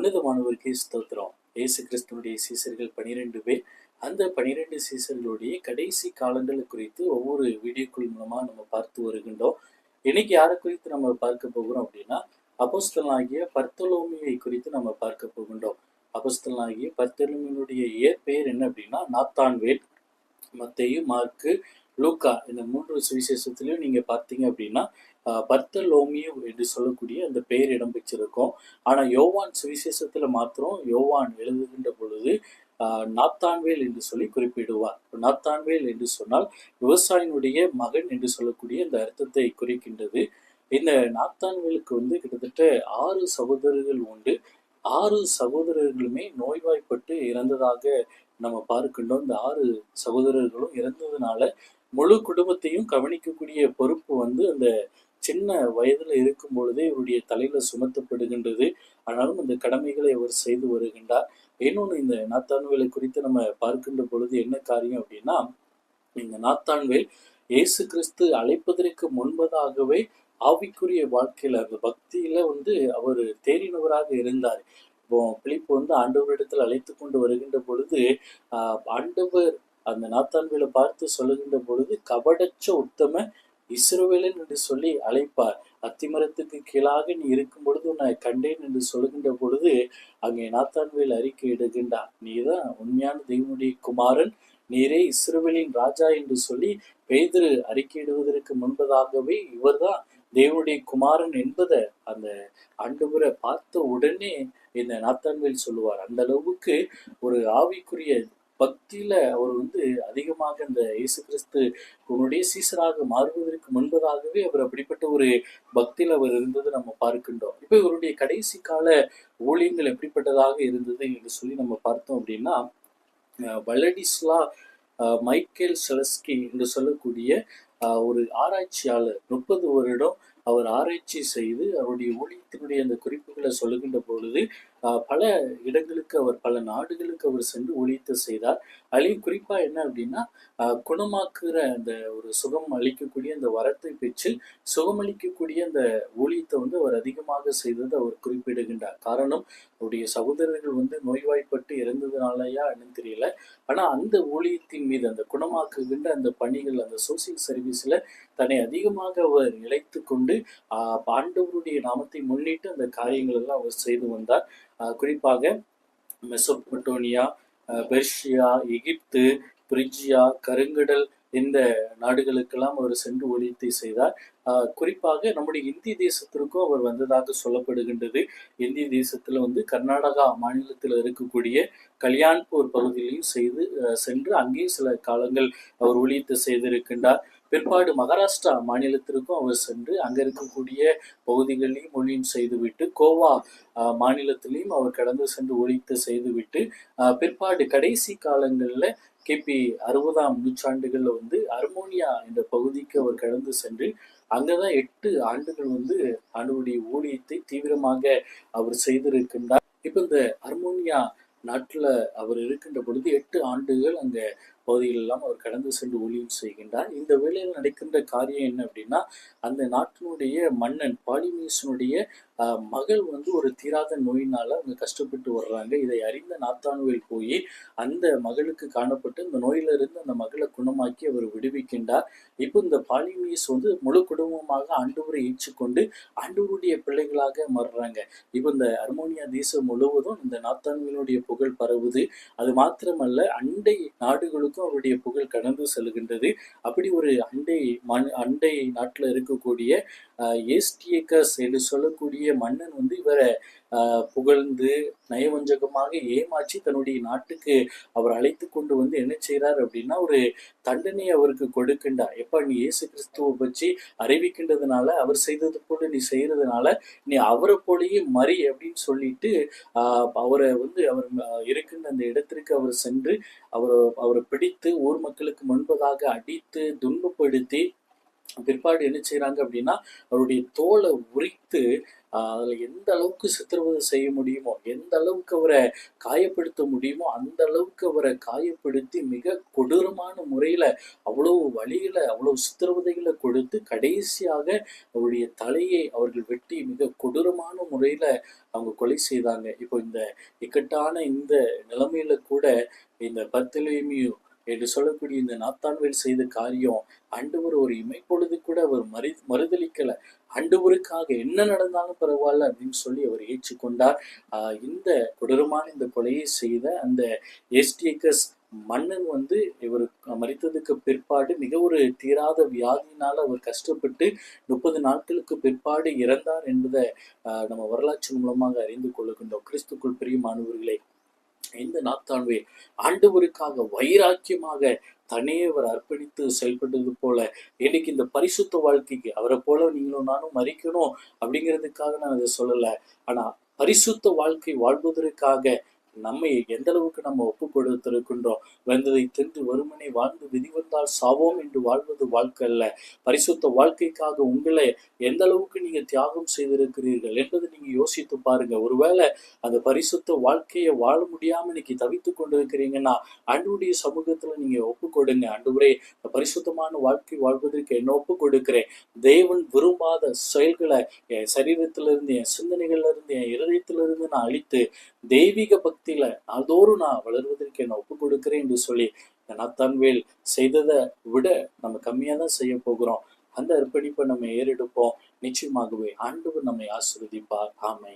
உன்னதமானவருக்கே ஸ்தோத்திரம். இயேசு கிறிஸ்துவனுடைய சீசர்கள் பனிரெண்டு பேர். அந்த பனிரெண்டு சீசர்களுடைய கடைசி காலங்கள் குறித்து ஒவ்வொரு வீடியோக்கள் மூலமா நம்ம பார்த்து வருகின்றோம். இன்னைக்கு யாரை குறித்து நம்ம பார்க்க போகிறோம் அப்படின்னா அப்போஸ்தலனாகிய பர்த்தலோமியை குறித்து நம்ம பார்க்க போகின்றோம். அப்போஸ்தலனாகிய பர்த்தலோமியினுடைய இயற்பெயர் என்ன அப்படின்னா நாத்தான்வேல் மத்தையும் மார்க்கு லூக்கா. இந்த மூன்று சுவிசேஷத்திலையும் நீங்க பார்த்தீங்க அப்படின்னா பர்த்தலோமியோ என்று சொல்லக்கூடிய அந்த பெயர் இடம் பெற்றிருக்கும் ஆனா யோவான் சுவிசேஷத்துல மாத்திரம் யோவான் எழுதுகின்ற பொழுது ஆஹ், நாத்தான்வேல் என்று சொல்லி குறிப்பிடுவார். நாத்தான்வேல் என்று சொன்னால் விவசாயினுடைய மகன் என்று சொல்லக்கூடிய அந்த அர்த்தத்தை குறிக்கின்றது. இந்த நாத்தான்வேலுக்கு வந்து கிட்டத்தட்ட ஆறு சகோதரர்கள் உண்டு. ஆறு சகோதரர்களுமே நோய்வாய்ப்பட்டு இறந்ததாக நம்ம பார்க்கின்றோம். இந்த ஆறு சகோதரர்களும் இறந்ததுனால முழு குடும்பத்தையும் கவனிக்கக்கூடிய பொறுப்பு வந்து அந்த சின்ன வயதுல இருக்கும் பொழுதே இவருடைய தலையில சுமத்தப்படுகின்றது. ஆனாலும் அந்த கடமைகளை அவர் செய்து வருகின்றார். இன்னொன்று இந்த நாத்தான்வேலை குறித்து நம்ம பார்க்கின்ற பொழுது என்ன காரியம் அப்படின்னா இந்த நாத்தான்வேல் இயேசு கிறிஸ்து அழைப்பதற்கு முன்பதாகவே ஆவிக்குரிய வாழ்க்கையில அந்த பக்தியில வந்து அவர் தேறினவராக இருந்தார். இப்போ பிளிப்பு வந்து ஆண்டவரிடத்தில் அழைத்து கொண்டு வருகின்ற பொழுது ஆஹ் ஆண்டவர் அந்த நாத்தான்வேலை பார்த்து சொல்லுகின்ற பொழுது கபடச்ச உத்தம இஸ்ரோவேலன் என்று சொல்லி அழைப்பார். அத்திமரத்துக்கு கீழாக நீ இருக்கும் பொழுது உன்னை கண்டேன் என்று சொல்லுகின்ற பொழுது அங்கே நாத்தான்வேல் அறிக்கை இடுகின்றார் நீதான் உண்மையான தெய்வனுடைய குமாரன். நீரே இஸ்ரோவேலின் ராஜா என்று சொல்லி பேதுரு அறிக்கையிடுவதற்கு முன்பதாகவே இவர்தான் தேவனுடைய குமாரன் என்பதை அந்த ஆண்டுபுரை பார்த்த உடனே இந்த நாத்தான்வேல் சொல்லுவார். அந்த அளவுக்கு ஒரு ஆவிக்குரிய பக்தியில அவர் வந்து அதிகமாக இந்த இயேசு கிறிஸ்து உன்னுடைய சீசராக மாறுவதற்கு முன்பதாகவே அவர் அப்படிப்பட்ட ஒரு பக்தியில் அவர் இருந்தது நம்ம பார்க்கின்றோம். இப்போ இவருடைய கடைசி கால ஊழியங்கள் எப்படிப்பட்டதாக இருந்தது என்று சொல்லி நம்ம பார்த்தோம் அப்படின்னா அஹ் அஹ் மைக்கேல் செலஸ்கி என்று சொல்லக்கூடிய ஒரு ஆராய்ச்சியாளர் முப்பது வருடம் அவர் ஆராய்ச்சி செய்து அவருடைய ஊழியத்தினுடைய அந்த குறிப்புகளை சொல்லுகின்ற பொழுது பல இடங்களுக்கு அவர் பல நாடுகளுக்கு அவர் சென்று ஊழியத்தை செய்தார். அதுலேயும் குறிப்பா என்ன அப்படின்னா குணமாக்குற அந்த ஒரு சுகம் அளிக்கக்கூடிய அந்த வரத்தை பெற்று சுகமளிக்கக்கூடிய அந்த ஊழியத்தை வந்து அவர் அதிகமாக செய்தது அவர் குறிப்பிடுகின்றார். காரணம் அவருடைய சகோதரர்கள் வந்து நோய்வாய்ப்பட்டு இறந்ததுனாலயா என்னன்னு தெரியல. ஆனா அந்த ஊழியத்தின் மீது அந்த குணமாக்குகின்ற அந்த பணிகள் அந்த சோசியல் சர்வீஸ்ல தன்னை அதிகமாக அவர் நிலைத்து கொண்டு ஆஹ் ஆண்டவருடைய நாமத்தை முன்னிட்டு அந்த காரியங்கள் எல்லாம் அவர் செய்து வந்தார். குறிப்பாக மெசோபட்டோனியா பெர்ஷியா எகிப்து பிரிஜியா கருங்கடல் இந்த நாடுகளுக்கெல்லாம் அவர் சென்று ஒழித்தை செய்தார். ஆஹ் குறிப்பாக நம்முடைய இந்திய தேசத்திற்கும் அவர் வந்ததாக சொல்லப்படுகின்றது. இந்திய தேசத்துல வந்து கர்நாடகா மாநிலத்தில் இருக்கக்கூடிய கல்யாண்பூர் பகுதியிலையும் செய்து சென்று அங்கே சில காலங்கள் அவர் ஒழித்து செய்திருக்கின்றார். பிற்பாடு மகாராஷ்டிரா மாநிலத்திற்கும் அவர் சென்று அங்க இருக்கக்கூடிய பகுதிகளிலும் ஒளியும் செய்துவிட்டு கோவா மாநிலத்திலையும் அவர் கடந்து சென்று ஒழித்து செய்துவிட்டு பிற்பாடு கடைசி காலங்களில் கிபி அறுபதாம் நூற்றாண்டுகளில் வந்து அர்மோனியா என்ற பகுதிக்கு அவர் கடந்து சென்று அங்கதான் எட்டு ஆண்டுகள் வந்து அணுடைய ஊழியத்தை தீவிரமாக அவர் செய்திருக்கின்றார். இப்போ இந்த அர்மோனியா நாட்டுல அவர் இருக்கின்ற பொழுது எட்டு ஆண்டுகள் அங்க பகுதிகளெல்லாம் அவர் கடந்து சென்று ஊழியம் செய்கின்றார். இந்த வேளையில் நடக்கின்ற காரியம் என்ன அப்படின்னா அந்த நாட்டினுடைய மன்னன் பாலிமீசனுடைய மகள் வந்து ஒரு தீராத நோயினால அவங்க கஷ்டப்பட்டு வர்றாங்க. இதை அறிந்த நாத்தானுவேல் போய் அந்த மகளுக்கு காணப்பட்டு இந்த நோயிலிருந்து அந்த மகளை குணமாக்கி அவர் விடுவிக்கின்றார். இப்போ இந்த பாலிமீஸ் வந்து முழு குடும்பமாக ஆண்டவரை ஏற்றுக்கொண்டு ஆண்டவருடைய பிள்ளைகளாக மாறுறாங்க. இப்போ இந்த அர்மோனியா தேசம் முழுவதும் இந்த நாத்தானுவேலுடைய புகழ் பரவுது. அது மாத்திரமல்ல அண்டை நாடுகளுக்கும் அவருடைய புகழ் கடந்து செல்கின்றது. அப்படி ஒரு அண்டை அண்டை நாட்டில் இருக்கக்கூடிய ஏஸ்டியக்கஸ் என்று சொல்லக்கூடிய மன்னன் வந்து இவரை புகழ்ந்து நயவஞ்சகமாக ஏமாற்றி தன்னுடைய நாட்டுக்கு அவர் அழைத்து கொண்டு வந்து என்ன செய்கிறார் அப்படின்னா ஒரு தண்டனை அவருக்கு கொடுக்கின்றார். எப்ப நீ இயேசு கிறிஸ்துவை பற்றி அறிவிக்கின்றதுனால அவர் செய்தது போல நீ செய்யறதுனால நீ அவரை போலயே மறி அப்படின்னு சொல்லிட்டு அவரை வந்து அவர் இருக்கின்ற அந்த இடத்திற்கு அவர் சென்று அவர் அவரை பிடித்து ஊர் மக்களுக்கு முன்பதாக அடித்து துன்பப்படுத்தி பிற்பாடு என்ன செய்கிறாங்க அப்படின்னா அவருடைய தோலை உரித்து அதில் எந்த அளவுக்கு சித்திரவதை செய்ய முடியுமோ எந்த அளவுக்கு அவரை காயப்படுத்த முடியுமோ அந்த அளவுக்கு அவரை காயப்படுத்தி மிக கொடூரமான முறையில் அவ்வளவு வழியில் அவ்வளவு சித்திரவதைகளை கொடுத்து கடைசியாக அவருடைய தலையை அவர்கள் வெட்டி மிக கொடூரமான முறையில் அவங்க கொலை செய்தாங்க. இப்போ இந்த இக்கட்டான இந்த நிலைமையில கூட இந்த பத்திலேமியும் என்று சொல்லக்கூடிய இந்த நாத்தான்வேல் செய்த காரியம் ஆண்டவர் ஒரு இமைப்பொழுது கூட அவர் மறு மறுதளிக்கல. ஆண்டவருக்காக என்ன நடந்தாலும் பரவாயில்ல அப்படின்னு சொல்லி அவர் ஏற்றுக்கொண்டார். ஆஹ் இந்த கொடூரமான இந்த கொலையை செய்த அந்த எஸ்டிஎக்கஸ் மன்னன் வந்து இவர் மறித்ததுக்கு பிற்பாடு மிக ஒரு தீராத வியாதியினால் அவர் கஷ்டப்பட்டு முப்பது நாட்களுக்கு பிற்பாடு இறந்தார் என்பதை நம்ம வரலாற்று மூலமாக அறிந்து கொள்ளுகின்றோம் கிறிஸ்துக்குள் பிரியமானவர்களே இந்த நாத்தான்வே ஆண்டவருக்காக வைராக்கியமாக தன்னையே அவர் அர்ப்பணித்து செயல்பட்டது போல இன்னைக்கு இந்த பரிசுத்த வாழ்க்கைக்கு அவரை போல நீங்களும் நானும் மறிக்கணும் அப்படிங்கிறதுக்காக நான் இதை சொல்லலை. ஆனா பரிசுத்த வாழ்க்கை வாழ்வதற்காக நம்மை எந்த அளவுக்கு நம்ம ஒப்பு கொடுத்திருக்கின்றோம் வந்ததை தின்று வருமனை வாழ்ந்து விதி வந்தால் சாவோம் என்று வாழ்வது வாழ்க்கை அல்ல. பரிசுத்த வாழ்க்கைக்காக உங்களை எந்த அளவுக்கு நீங்க தியாகம் செய்திருக்கிறீர்கள் என்பதை நீங்க யோசித்து பாருங்க. ஒருவேளை அந்த பரிசுத்த வாழ்க்கையை வாழ முடியாம இன்னைக்கு தவித்து கொண்டிருக்கிறீங்கன்னா ஆண்டவருடைய சமூகத்துல நீங்க ஒப்பு கொடுங்க ஆண்டவரே இந்த பரிசுத்தமான வாழ்க்கை வாழ்வதற்கு என்ன ஒப்பு கொடுக்கிறேன் தேவன் விரும்பாத செயல்களை என் சரீரத்திலிருந்து என் சிந்தனைகள்ல இருந்து என் இருதயத்திலிருந்து நான் அழித்து தெய்வீக பக்தி பக்தியில நாள்தோறும் நான் வளர்வதற்கு என்ன ஒப்பு கொடுக்கிறேன் என்று சொல்லி இந்த நத்தான்வேல் செய்ததை விட நம்ம கம்மியா தான் செய்ய போகிறோம். அந்த அர்ப்பணிப்பை நம்ம ஏறெடுப்போம். நிச்சயமாகவே ஆண்டவர் நம்மை ஆசிர்வதிப்பார். ஆமை